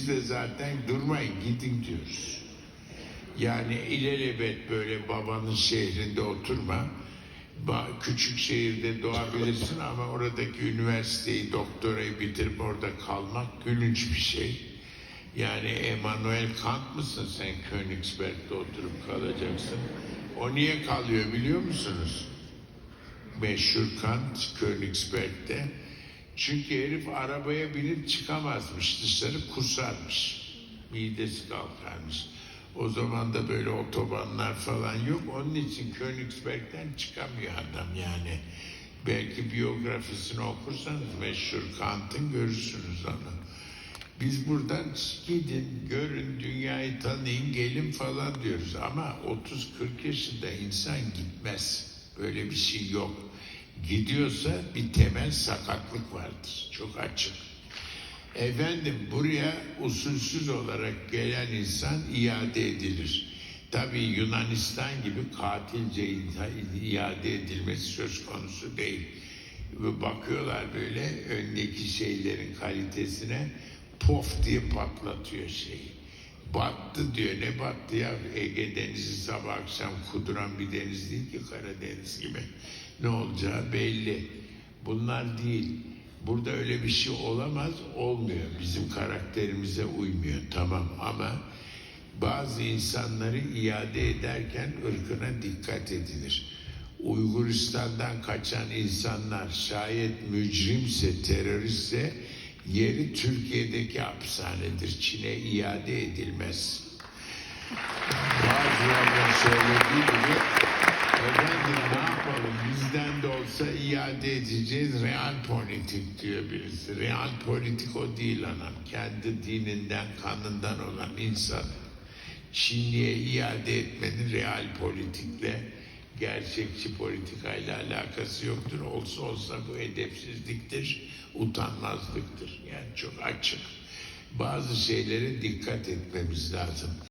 Biz de zaten durmayın gidin diyoruz. Yani ilelebet böyle babanın şehrinde oturma. Küçük şehirde doğabilirsin ama oradaki üniversiteyi, doktorayı bitirip orada kalmak gülünç bir şey. Yani Emmanuel Kant mısın sen Königsberg'de oturup kalacaksın? O niye kalıyor biliyor musunuz? Meşhur Kant Königsberg'de. Çünkü herif arabaya binip çıkamazmış dışarı kusarmış. Midesi kalkarmış. O zaman da böyle otobanlar falan yok. Onun için Königsberg'den çıkamıyor adam yani. Belki biyografisini okursanız meşhur Kant'ın görürsünüz onu. Biz buradan gidin, görün, dünyayı tanıyın, gelin falan diyoruz. Ama 30-40 yaşında insan gitmez. Böyle bir şey yok. Gidiyorsa bir temel sakatlık vardır. Çok açık. Efendim buraya usulsüz olarak gelen insan iade edilir. Tabii Yunanistan gibi katilce iade edilmesi söz konusu değil. Ve bakıyorlar böyle öndeki şeylerin kalitesine pof diye patlatıyor şeyi. Battı diyor. Ne battı ya? Ege Denizi sabah akşam kuduran bir deniz değil ki Karadeniz gibi. Ne olacağı belli. Bunlar değil. Burada öyle bir şey olamaz, olmuyor. Bizim karakterimize uymuyor. Tamam ama bazı insanları iade ederken ırkına dikkat edilir. Uyguristan'dan kaçan insanlar şayet mücrimse, teröristse yeri Türkiye'deki hapishanedir. Çin'e iade edilmez. Bazılarının söylediği gibi efendim ne yapalım bizden de olsa iade edeceğiz real politik diyor birisi. Real politik o değil anam. Kendi dininden kanından olan insan Çinli'ye iade etmenin real politikle gerçekçi politikayla alakası yoktur. Olsa olsa bu edepsizliktir, utanmazlıktır. Yani çok açık. Bazı şeylere dikkat etmemiz lazım.